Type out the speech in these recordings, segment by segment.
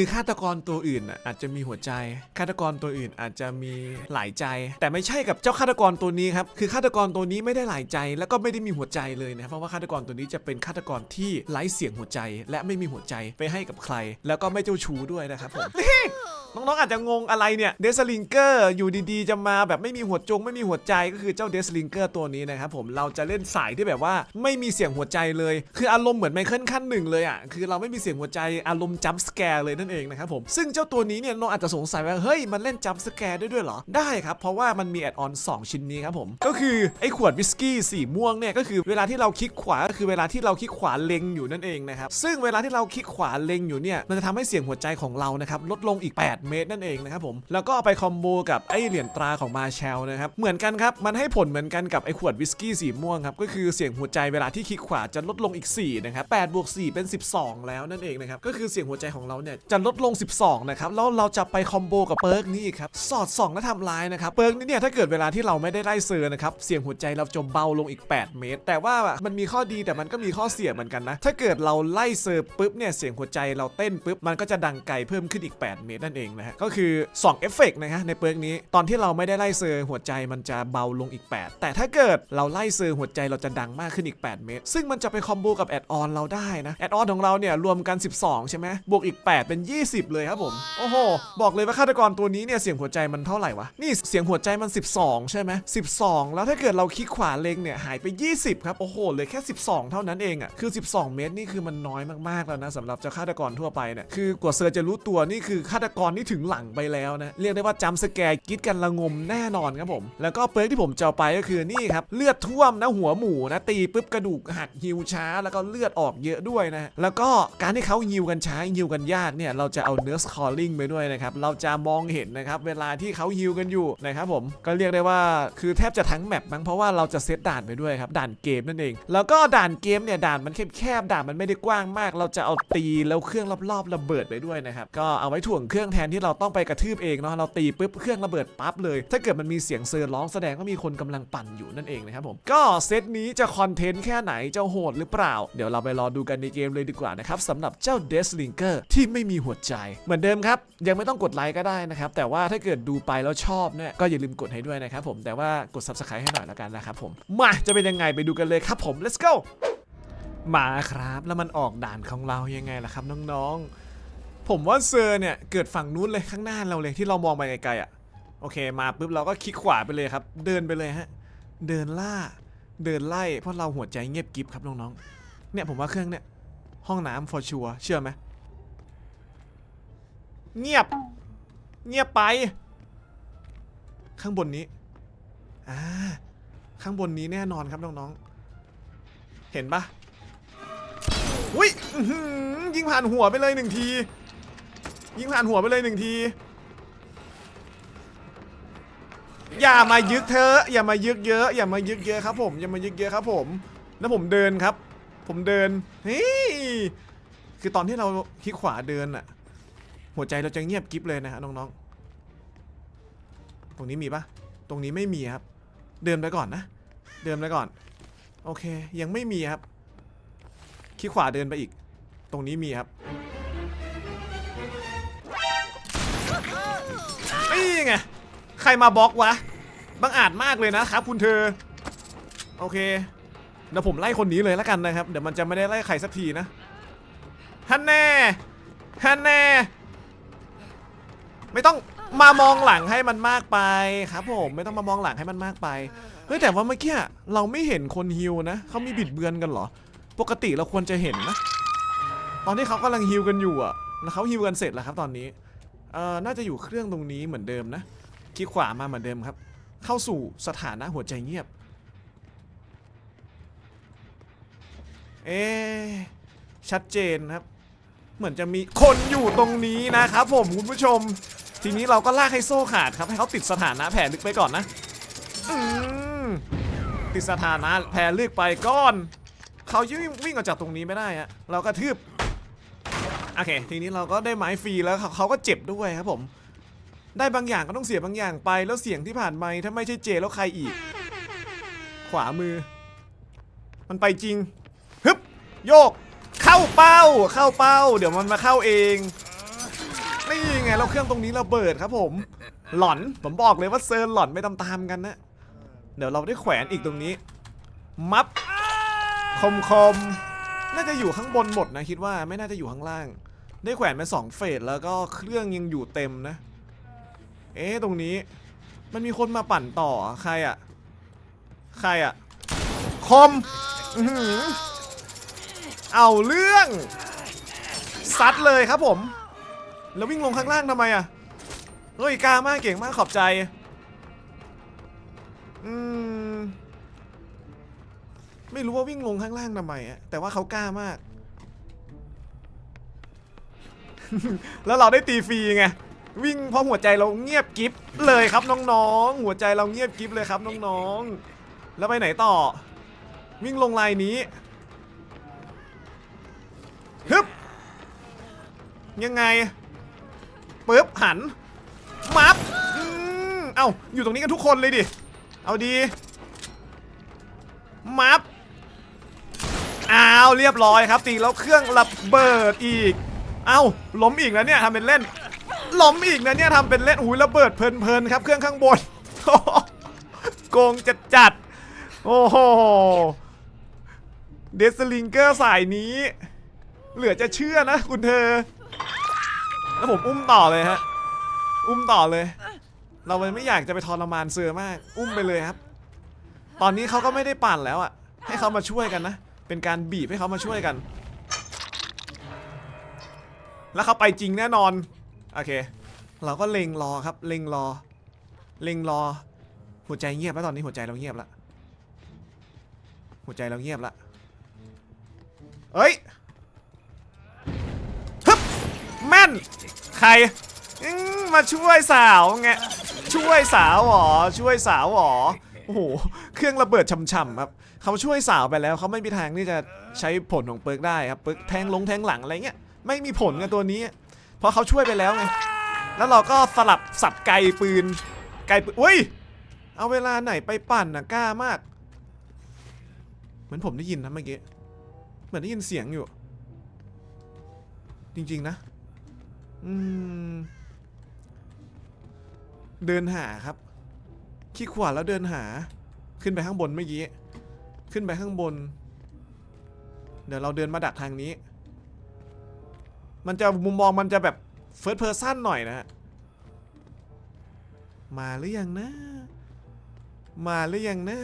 คือฆาตกรตัวอื่นน่ะอาจจะมีหัวใจฆาตกรตัวอื่นอาจจะมีหลายใจ แต่ไม่ใช่กับเจ้าฆาตกรตัวนี้ครับคือฆาตกรตัวนี้ไม่ได้หลายใจ แล้วก็ไม่ได้มีหัวใจเลยนะครับเพราะว่าฆาตกรตัวนี้จะเป็นฆาตกรที่ไร้เสียงหัวใจ และไม่มีหัวใจไปให้กับใคร แล้วก็ไม่เจ้าชู้ด้วยนะครับผมน้ น้องๆ อาจจะงงอะไรเนี่ยเดสลิงเกอร์อยู่ดีๆ จะมาแบบไม่มีหัวจง ไม่มีหัวใจก็คือเจ้าเดสลิงเกอร์ตัวนี้นะครับผมเราจะเล่นสายที่แบบว่าไม่มีเสียงหัวใจเลย คืออารมณ์เหมือนไมเคิลขั้นหนึ่งเลยอะคือเราไม่มีเสียงหัวใจอารมณ์จัมป์สแกร์เลยนั่นเองนะครับผมซึ่งเจ้าตัวนี้เนี่ยน้องอาจจะสงสัยว่าเฮ้ยมันเล่นจัมป์สแกร์ได้ด้วยเหรอได้ครับเพราะว่ามันมีแอดออน2ชิ้นนี้ครับผมก็คือไอ้ขวดวิสกี้สีม่วงเนี่ยก็คือเวลาที่เราคลิกขวาก็คือเวลาที่เราคลิกขวาเล็งอยู่นั่นเองนะครับซึ่งเวลาที่เราคลิกขวาเล็งอยู่เนี่ยมันจะทำให้เสียงหัวใจของเรานะครับลดลงอีก8เมตรนั่นเองนะครับผม แล้วก็เอาไปคอมโบกับไอเหรียญตราของมาแชลนะครับ เหมือนกันครับ มันให้ผลเหมือนกันกับไอขวดวิสกี้สีม่วงครับ ก็คือเสียงหัวใจเวลาที่คลิกขวาจะลดลงอีก4นะครับ8บวก4เป็น 12 แล้วนั่นเองนะครับ ก็คือเสียงหัวใจของเราเนี่ยจะลดลง 12 นะครับ แล้วเราจะไปคอมโบกับเปิร์กนี้อีกครับ สอดส่องและทำลายนะครับ เปิร์กนี้เนี่ยถ้าเกิดเวลาที่เราไม่ได้ไล่เซอร์นะครับ เสียงหัวใจเราจะเบาลงอีก 8 เมตร แต่ว่ามันมีข้อดีแต่มันก็มีข้อเสียเหมือนกันนะ ถ้าเกิดเราไล่เซอร์ปุ๊บเนี่ยเสียงหัวใจเราเต้นปุ๊บมันก็จะดังไกลเพิ่มขึ้นอีก 8 เมตรนั่นเองนะฮะก็คือ2เอฟเฟกต์นะฮะในเปิร์กนี้ตอนที่เราไม่ได้ไล่เซอร์หัวใจมันจะเบาลงอีก 8 แต่ถ้าเกิดเราไล่เซอร์หัวใจเราจะดังมากขึ้นอีก 8 เมตร ซึ่งมันจะไปคอมโบกับแอดออนเราได้นะแอดออนของเราเนี่ยรวมกัน 12 ใช่ไหมบวกอีก 8 เป็น 20 เลยครับผมโอ้โหบอกเลยว่าฆาตกรตัวนี้เนี่ยเสียงหัวใจมันเท่าไหร่วะนี่เสียงหัวใจมัน 12 ใช่ไหม12 แล้วถ้าเกิดเราคลิกขวาเล็งเนี่ยหายไป 20 ครับโอ้โหเลือแค่ 12 เท่านั้นเองอะ่ะคือ 12 เมตรนี่คือมันน้อยมากๆแล้วนะสำหรับเจ้าฆาตกรทั่วไปเนี่ยคือกว่าเซอร์จะรู้ตัวนี่คือฆาตกรนี่ถึงหลังไปแล้วนะ เรียกได้ว่าจำสแกร์กิดกันละงมแน่นอนครับผม แล้วก็เปิร์กที่ผมจะเอาไปก็คือนี่ครับ เลือดท่วมนะหัวหมูนะ ตีปุ๊บกระดูกหักฮิวช้า แล้วก็เลือดออกเยอะด้วยนะ แล้วก็การที่เขาฮิวกันช้าฮิวกันยากเนี่ยเราจะเอาเนื้อสคอลลิงไปด้วยนะครับเราจะมองเห็นนะครับเวลาที่เขาฮิวกันอยู่นะครับผมก็เรียกได้ว่าคือแทบจะทั้งแมปมั้งเพราะว่าเราจะเซตด่านไปด้วยครับด่านเกมนั่นเอง แล้วก็ด่านเกมเนี่ยด่านมันแคบๆด่านมันไม่ได้กว้างมาก เราจะเอาตีแล้วเครื่องรอบๆระเบิดไปด้วยนะครับก็เอาไว้ถ่วงเครื่องแทนที่เราต้องไปกระทืบเองเนาะเราตีปุ๊บเครื่องระเบิดปั๊บเลย ถ้าเกิดมันมีเสียงเซอร์ร้องแสดงว่ามีคนกำลังปั่นอยู่นั่นเองนะครับผมก็เซตนี้จะคอนเทนต์แค่ไหนจะโหดหรือเปล่า เดี๋ยวเราไปรอดูกันในเกมเลยดีกว่านะครับสำหรับเจ้า d e s l i n k e r ที่ไม่มีหัวใจ เหมือนเดิมครับยังไม่ต้องกดไลค์ก็ได้นะครับแต่ว่าถ้าเกิดดูไปแล้วชอบเนี่ยก็อย่าลืมกดให้ด้วยนะครับผมแต่ว่ากด subscribe ให้หน่อยแล้วกันนะครับผมมาจะเป็นยังไงไปดูกันเลยครับผม let's go มาครับแล้วมันออกด่านของเรายังไงล่ะครับน้องๆ ผมว่าเซอร์เนี่ยเกิดฝั่งนู้นเลยข้างหน้าเราเลยที่เรามองไปไกลๆอะโอเคมาปุ๊บเราก็คลิกขวาไปเลยครับ เดินไปเลยฮะ เดินล่า เดินไล่เพราะเราหัวใจเงียบกิฟครับน้องๆเนี่ยผมว่าเครื่องเนี่ย ห้องน้ำ for sure เชื่อไหมเงียบ เงียบไป ข้างบนนี้อ่าข้างบนนี้แน่นอนครับน้องๆเห็นปะอุ้ยยิงผ่านหัวไปเลยหนึ่งที ยิงผ่านหัวไปเลยหนึ่งที อย่ามายึกเธอ อย่ามายึกเยอะ อย่ามายึกเยอะครับ ผมอย่ามายึกเยอะครับ ผม แล้วผมเดินครับ ผมเดินเฮ้ยคือตอนที่เราคลิกขวาเดินอะหัวใจเราจะเงียบกริบเลยนะฮะน้องๆ ตรงนี้มีปะตรงนี้ไม่มีครับ เดินไปก่อนนะ เดินไปก่อน โอเค ยังไม่มีครับคลิกขวาเดินไปอีก ตรงนี้มีครับ ไง ใครมาบล็อกวะ บังอาจมากเลยนะครับคุณเธอ โอเค เดี๋ยวผมไล่คนนี้เลยแล้วกันนะครับ เดี๋ยวมันจะไม่ได้ไล่ใครสักทีนะฮันแน่ฮันแน่ ไม่ต้องมามองหลังให้มันมากไปครับผมไม่ต้องมามองหลังให้มันมากไป เฮ้ยแต่ว่าเมื่อกี้เราไม่เห็นคนฮิวนะเขามีบิดเบือนกันเหรอ ปกติเราควรจะเห็นนะ ตอนที่เขากำลังฮิวกันอยู่อะแล้วเขาฮิวกันเสร็จแล้วครับตอนนี้ เอ่อน่าจะอยู่เครื่องตรงนี้เหมือนเดิมนะคลิกขวามาเหมือนเดิมครับ เข้าสู่สถานะหัวใจเงียบ เอ๊ะชัดเจนครับ เหมือนจะมีคนอยู่ตรงนี้นะครับผมคุณผู้ชม ทีนี้เราก็ลากให้โซ่ขาดครับ ให้เขาติดสถานะแผลลึกไปก่อนนะติดสถานะแผลลึกไปก่อน เขายิ่งวิ่งออกจากตรงนี้ไม่ได้อะเราก็ทืบ โอเค ทีนี้เราก็ได้ไม้ฟรีแล้วเขาเขาก็เจ็บด้วยครับผม ได้บางอย่างก็ต้องเสียบางอย่างไปแล้วเสียงที่ผ่านไมค์ถ้าไม่ใช่เจแล้วใครอีก ขวามือ มันไปจริงฮึบโยก เข้าเป้า เข้าเป้า เดี๋ยวมันมาเข้าเองนี่ไงเราเครื่องตรงนี้เระเบิดครับผม หลอนผมบอกเลยว่าเซิร์นหลอนไม่ตามๆกันนะ เดี๋ยวเราได้แขวนอีกตรงนี้ มับคมคมน่าจะอยู่ข้างบนหมดนะคิดว่าไม่น่าจะอยู่ข้างล่าง ได้แขวนไปสองเฟสแล้วก็เครื่องยังอยู่เต็มนะ เอ๊ะตรงนี้ มันมีคนมาปั่นต่อใครอะใครอะคมอื้อหือเอาเรื่อง ซัดเลยครับผม แล้ววิ่งลงข้างล่างทำไมอะเฮ้ยกล้ามากเก่งมากขอบใจ อืม ไม่รู้ว่าวิ่งลงข้างล่างทำไมอะแต่ว่าเขากล้ามาก แล้วเราได้ตีฟรีไงวิ่งเพราะหัวใจเราเงียบกิฟเลยครับน้องๆ หัวใจเราเงียบกิฟเลยครับน้องๆ แล้วไปไหนต่อ วิ่งลงลายนี้ฮึบยังไงปึ๊บหันมับเอ้าอยู่ตรงนี้กันทุกคนเลยดิ เอาดีมับอ้าวเรียบร้อยครับตีแล้วเครื่องระเบิดอีก เอ้าล้มอีกนะเนี่ยทำเป็นเล่น ล้มอีกนะเนี่ยทำเป็นเล่นอุ้ยระเบิดเพลินๆครับ เครื่องข้างบนโกงจัดจัดๆโอ้โหเดสลิงเกอร์สายนี้ เหลือจะเชื่อนะคุณเธอ แล้วผมอุ้มต่อเลยฮะ อุ้มต่อเลย เราไม่อยากจะไปทรมานเสือมาก อุ้มไปเลยครับ ตอนนี้เขาก็ไม่ได้ปั่นแล้วอะให้เขามาช่วยกันนะ เป็นการบีบให้เขามาช่วยกัน แล้วเขาไปจริงแน่นอน โอเค เราก็เล็งรอครับ เล็งรอ เล็งรอ หัวใจเงียบแล้วตอนนี้หัวใจเราเงียบละ หัวใจเราเงียบละ เอ้ยฮึบแม่น ใคร มาช่วยสาวไง ช่วยสาวหรอ ช่วยสาวหรอ โอ้โห เครื่องระเบิดช่ำๆครับ เขาช่วยสาวไปแล้ว เขาไม่มีทางที่จะใช้ผลของเปิร์กได้ครับ เปิร์กแทงลงแทงหลังอะไรเงี้ย ไม่มีผลกับตัวนี้ เพราะเขาช่วยไปแล้วไง แล้วเราก็สลับสับไกลปืน ไกลปืนอุ้ย เอาเวลาไหนไปปั่นนะกล้ามาก เหมือนผมได้ยินนะเมื่อกี้ เหมือนได้ยินเสียงอยู่ จริง ๆ นะ อืม เดินหาครับ ขี้ขวาแล้วเดินหา ขึ้นไปข้างบนเมื่อกี้ ขึ้นไปข้างบน เดี๋ยวเราเดินมาดักทางนี้ มันจะมุมมองมันจะแบบเฟิร์สเพ s ร์ซันหน่อยนะฮะมาหรือยังนะ มาหรือยังนะ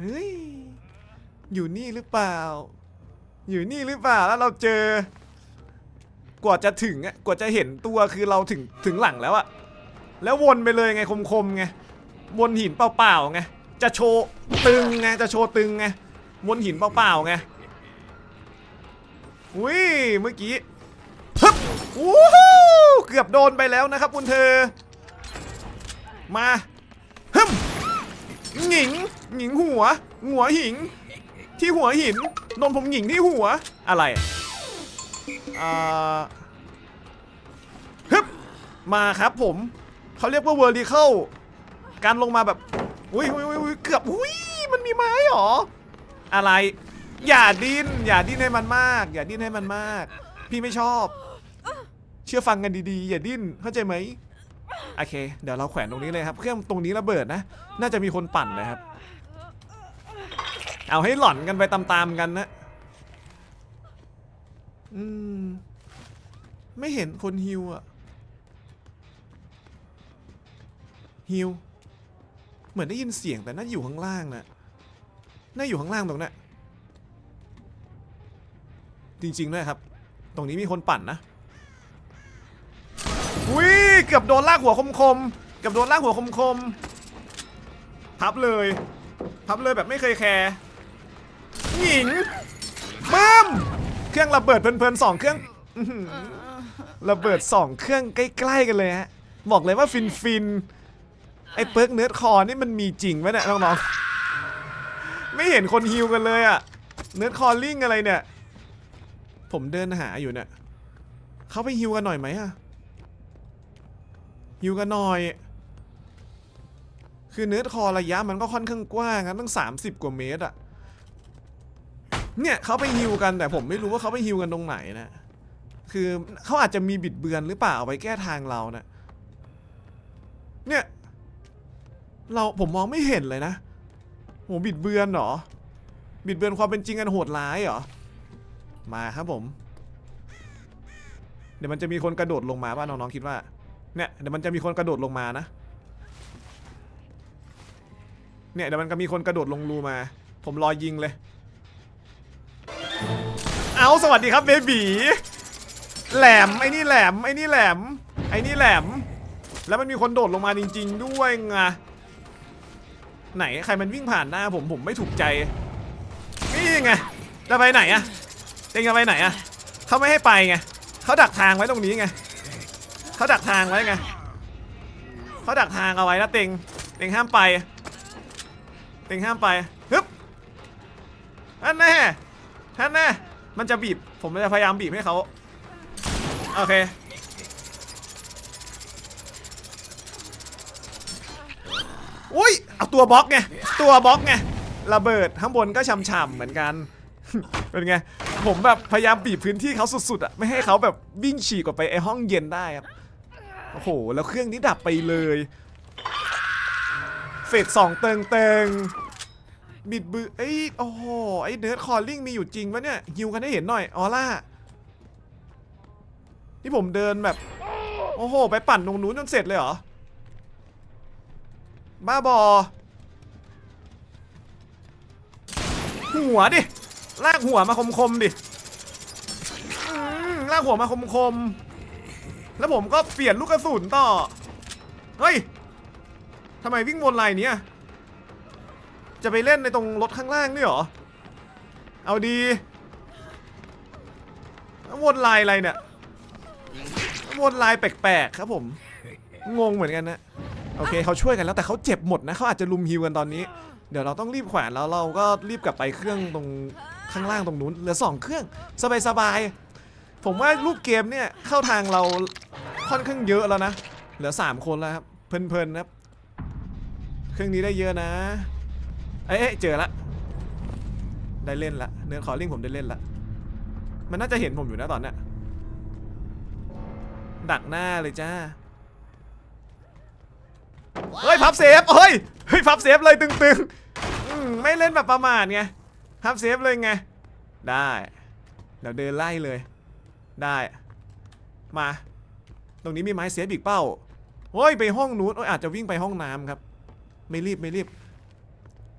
เฮ้ย อยู่นี่หรือเปล่า อยู่นี่หรือเปล่าแล้วเราเจอ กว่าจะถึงอะกว่าจะเห็นตัวคือเราถึงถึงหลังแล้วอะแล้ววนไปเลยไงคมๆไงวนหินเปล่าๆไงจะโชว์ตึงไงจะโชว์ตึงไงวนหินเปล่าๆไง อุ้ยเมื่อกี้ฮึบวู้ฮู้เกือบโดนไปแล้วนะครับคุณเธอ มาฮึมหงิงหงิงหัว หัวหิง ที่หัวหินโดนผมหงิงที่หัวอะไรอ่าฮึบมาครับผมเขาเรียกว่า vertical การลงมาแบบอุ้ยอุ้ยอุ้ยเกือบอุ้ยมันมีไม้หรออะไร อย่าดิ้นอย่าดิ้นให้มันมาก อย่าดิ้นให้มันมาก พี่ไม่ชอบ เชื่อฟังกันดีๆ อย่าดิ้นเข้าใจไหมโอเค เดี๋ยวเราแขวนตรงนี้เลยครับ เครื่องตรงนี้ระเบิดนะ น่าจะมีคนปั่นนะครับ เอาให้หล่อนกันไปตามๆกันนะอืมไม่เห็นคนฮิวอะฮิวเหมือนได้ยินเสียงแต่น่าอยู่ข้างล่างนะน่าอยู่ข้างล่างตรงนั้น จริงๆด้วยครับ ตรงนี้มีคนปั่นนะอุ้ยเกือบโดนลากหัวคมๆเกือบโดนลากหัวคมๆพับเลยพับเลยแบบไม่เคยแคร์หญิงบึ้มเครื่องระเบิดเพลินๆสองเครื่องระเบิดสองเครื่องใกล้ๆกันเลยฮะบอกเลยว่าฟินฟินไอ้เปิร์กเนื้อคอนี่มันมีจริงไหมเนี่ยน้องๆไม่เห็นคนฮิวกันเลยอะเนื้อคอลิ่งอะไรเนี่ย ผมเดินหาอยู่เนี่ยเขาไปฮิวกันหน่อยไหมอะฮิวกันหน่อย คือเนื้อคอระยะมันก็ค่อนข้างกว้างครับตั้ง 30 กว่าเมตรอะเนี่ยเขาไปฮิวกันแต่ผมไม่รู้ว่าเขาไปฮิวกันตรงไหนนะคือเขาอาจจะมีบิดเบือนหรือเปล่าเอาไว้แก้ทางเรานะเนี่ยเราผมมองไม่เห็นเลยนะโหบิดเบือนเหรอ บิดเบือนความเป็นจริงกันโหดร้ายเหรอ มาครับผม เดี๋ยวมันจะมีคนกระโดดลงมาป่ะน้องๆคิดว่า เนี่ยเดี๋ยวมันจะมีคนกระโดดลงมานะ เนี่ยเดี๋ยวมันก็มีคนกระโดดลงรูมา ผมรอยิงเลย เอาสวัสดีครับเบบีแหลมไอ้นี่แหลมไอ้นี่แหลมไอ้นี่แหลม แล้วมันมีคนโดดลงมาจริง ๆ ด้วยไงไหนใครมันวิ่งผ่านหน้าผมผมไม่ถูกใจนี่ไงจะไปไหนอะ เต็งจะไปไหนอะเขาไม่ให้ไปไงเขาดักทางไว้ตรงนี้ไงเขาดักทางไว้ไงเขาดักทางเอาไว้นะเต็งเต็งห้ามไป เต็งห้ามไปฮึบอันแน่อันแน่มันจะบีบผมจะพยายามบีบให้เขาโอเคอุ้ยเอาตัวบล็อกไงตัวบล็อกไงระเบิดข้างบนก็ช่ำๆเหมือนกัน เป็นไง ผมแบบพยายามบีบพื้นที่เขาสุดๆอะไม่ให้เขาแบบวิ่งฉีกออกไปไอห้องเย็นได้ครับโอ้โหแล้วเครื่องนี้ดับไปเลยเฟสสองเติงเติงบิดบือเอ้โอ้โหไอ้เนิร์ดคอลลิ่งมีอยู่จริงปะเนี่ยฮิวกันให้เห็นหน่อยออล่าที่ผมเดินแบบ โอ้โห ไปปั่นตรงนู้นจนเสร็จเลยเหรอ บ้าบอ หัวดิ ลากหัวมาคมๆดิลากหัวมาคมๆ แล้วผมก็เปลี่ยนลูกกระสุนต่อ เฮ้ยทำไมวิ่งวนไลน์เนี้ยจะไปเล่นในตรงรถข้างล่างนี่เหรอ เอาดี วนไลน์อะไรเนี่ย วนไลน์แปลกๆครับผม งงเหมือนกันนะ โอเคเขาช่วยกันแล้วแต่เขาเจ็บหมดนะเขาอาจจะลุมฮิวกันตอนนี้ เดี๋ยวเราต้องรีบแขวนแล้วเราก็รีบกลับไปเครื่องตรง ข้างล่างตรงนู้นเหลือสองเครื่องสบายๆผมว่ารูปเกมเนี่ยเข้าทางเราค่อนข้างเยอะแล้วนะ เหลือสามคนแล้วครับเพลินๆครับ เครื่องนี้ได้เยอะนะ เอ้ยเจอละ ได้เล่นละเนื้อขอลิงผมได้เล่นละมันน่าจะเห็นผมอยู่นะตอนเนี้ยดักหน้าเลยจ้าเฮ้ยพับเซฟเฮ้ยเฮ้ยพับเซฟเลยตึงๆไม่เล่นแบบประมาทไง พับเซฟเลยไง ได้เดี๋ยวเดินไล่เลย ได้ มา ตรงนี้มีไม้เซฟอีกเป้าเฮ้ยไปห้องนู้นโอ้ยอาจจะวิ่งไปห้องน้ำครับ ไม่รีบไม่รีบ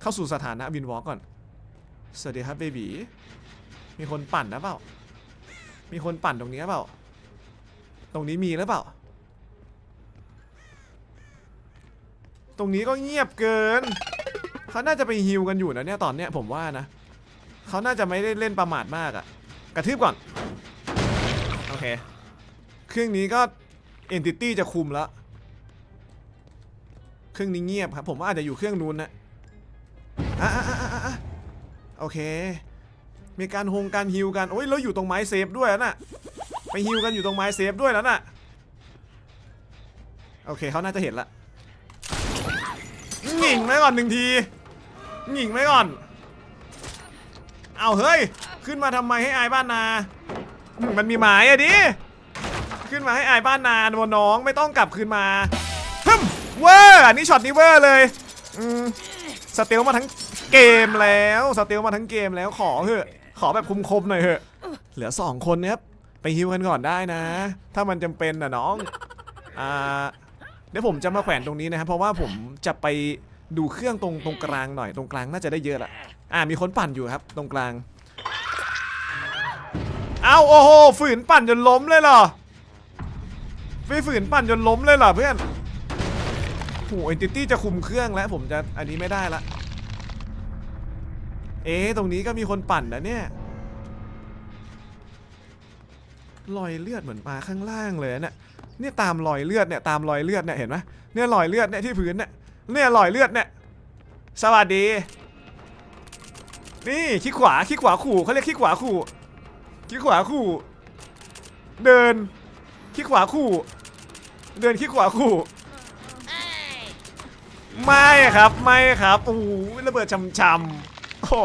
เข้าสู่สถานะวินวอล์กก่อน สวัสดีครับเบบีมีคนปั่นนะเปล่า มีคนปั่นตรงนี้เปล่า ตรงนี้มีหรือเปล่า ตรงนี้ก็เงียบเกิน เขาน่าจะไปฮิวกันอยู่นะเนี่ยตอนเนี้ยผมว่านะ เขาน่าจะไม่ได้เล่นประมาทมากอะกระทืบก่อน โอเค เครื่องนี้ก็เอนติตี้จะคุมแล้ว เครื่องนี้เงียบครับ ผมว่าอาจจะอยู่เครื่องนู้นนะอะอะอะอะอะโอเค มีการฮงการฮิวกัน โอ้ยแล้วอยู่ตรงไม้เซฟด้วยนะไปฮิวกันอยู่ตรงไม้เซฟด้วยแล้วน่ะ โอเคเขาน่าจะเห็นละหงิ่งไว้ก่อนหนึ่งทีหงิ่งไว้ก่อน เอาเฮ้ย ขึ้นมาทำไมให้อายบ้านนา มันมีหมายอะดิ ขึ้นมาให้อายบ้านนาโดนน้องไม่ต้องกลับคืนมาฮึมเวอร์อันนี้ช็อตนี้เวอร์เลยอืมสเตลมาทั้งเกมแล้วสเตลมาทั้งเกมแล้วขอเถอะ ขอแบบคุมๆหน่อยเถอะ เหลือสองคนนะครับไปฮิวกันก่อนได้นะ ถ้ามันจำเป็นนะน้องอ่าเดี๋ยวผมจะมาแขวนตรงนี้นะครับเพราะว่าผมจะไปดูเครื่องตรงตรงกลางหน่อยตรงกลางน่าจะได้เยอะละ อ่ามีคนปั่นอยู่ครับ ตรงกลาง เอาโอ้โหฝืนปั่นจนล้มเลยเหรอไปฝืนปั่นจนล้มเลยเหรอเพื่อนโหเอติตี้จะคุมเครื่องแล้ว ผมจะอันนี้ไม่ได้ละเอ๊ตรงนี้ก็มีคนปั่นนะเนี่ยรอยเลือดเหมือนปลาข้างล่างเลยนะเนี่ยเนี่ยตามรอยเลือดเนี่ยตามรอยเลือดเนี่ยเห็นไหมเนี่ยรอยเลือดเนี่ยที่พื้นเนี่ยเนี่ยรอยเลือดเนี่ยสวัสดี นี่ขี้ขวาขี้ขวาขู่เขาเรียกขี้ขวาขู่ขี้ขวาขู่ เดินขี้ขวาขู่ เดินขี้ขวาขู่ไม่ครับไม่ครับโอ้ระเบิดช้ำๆโอ้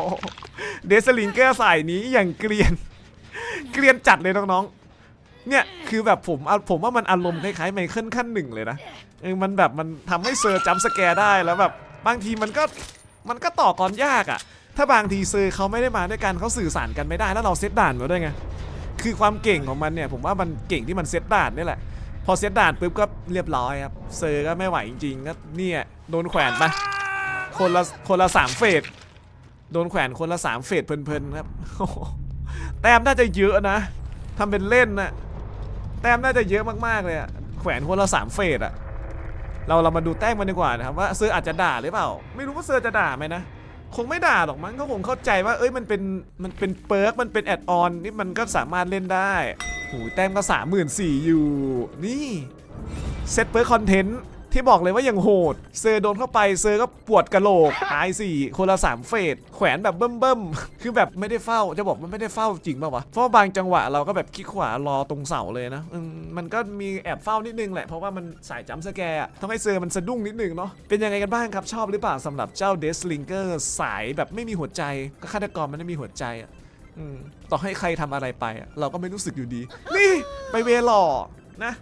เดสลิงเกอร์สายนี้อย่างเกรียน เกรียนจัดเลยน้องๆ เนี่ยคือแบบผมเอาผมว่ามันอารมณ์คล้ายๆไมเคิลขั้นหนึ่งเลยนะเออมันแบบมันทำให้เซอร์จัมสแกร์ได้แล้วแบบบางทีมันก็มันก็ต่อกรยากอะ่ะ ถ้าบางทีเซอร์เขาไม่ได้มาด้วยกันเขาสื่อสารกันไม่ได้แล้วเราเซตด่านมาด้วยไงคือความเก่งของมันเนี่ยผมว่ามันเก่งที่มันเซตด่านนี่แหละ พอเซตด่านปุ๊บก็เรียบร้อยครับเซอร์ก็ไม่ไหวจริงๆก็เนี่ยโดนแขวนไปคนละคนละสามเฟสโดนแขวนคนละสามเฟสเพลินๆครับโอ้โหแต้มน่าจะเยอะนะทำเป็นเล่นนะแต้มน่าจะเยอะมากๆเลยอะแขวนคนละสามเฟสอะเราเรามาดูแต้มกันดีกว่านะครับว่าเซอร์อาจจะด่าหรือเปล่า ไม่รู้ว่าเซอร์จะด่าไหมนะ คงไม่ด่าหรอกมั้งเขาคงเข้าใจว่า เอ้ยมันเป็นมันเป็นเปิร์กมันเป็นแอดออนนี่มันก็สามารถเล่นได้หูแต้มก็สามหมื่นสี่อยู่ นี่เซตเปิร์กคอนเทนต์ ที่บอกเลยว่าอยังโหด เซอร์โดนเข้าไปเซอร์ก็ปวดกระโหลกตายสี่คนละสามเฟสแขวนแบบเบิ่มๆคือแบบไม่ได้เฝ้าจะบอกมันไม่ได้เฝ้าจริงป่าวะเพราะบางจังหวะเราก็แบบคลิกขวารอตรงเสาเลยนะมันก็มีแอบเฝ้านิดนึงแหละเพราะว่ามันสายจัมป์สแกร์อะต้องให้เซอร์มันสะดุ้งนิดนึงเนาะเป็นยังไงกันบ้างครับชอบหรือเปล่าสำหรับเจ้าเดสลิงเกอร์สายแบบไม่มีหัวใจก็ฆาตกรมันไม่มีหัวใจอะต่อให้ใครทำอะไรไปเราก็ไม่รู้สึกอยู่ดี นี่ไปเวหล่อ นะ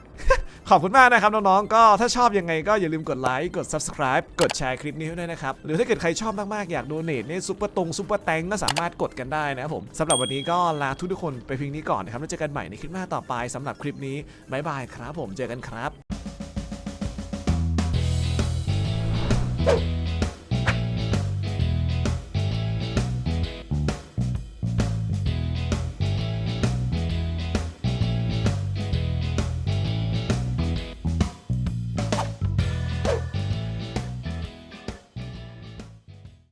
ขอบคุณมากนะครับน้องๆ ก็ถ้าชอบยังไงก็อย่าลืมกดไลค์ กด subscribe กดแชร์คลิปนี้ด้วยนะครับ หรือถ้าเกิดใครชอบมากๆ อยากดูเนทเนี่ยซุปเปอร์ตรงซุปเปอร์แตงก็สามารถกดกันได้นะครับผมสำหรับวันนี้ก็ลาทุกทุกคนไปเพียงนี้ก่อนนะครับแล้วเจอกันใหม่ในคลิปหน้าต่อไปสำหรับคลิปนี้บายบายครับผมเจอกันครับ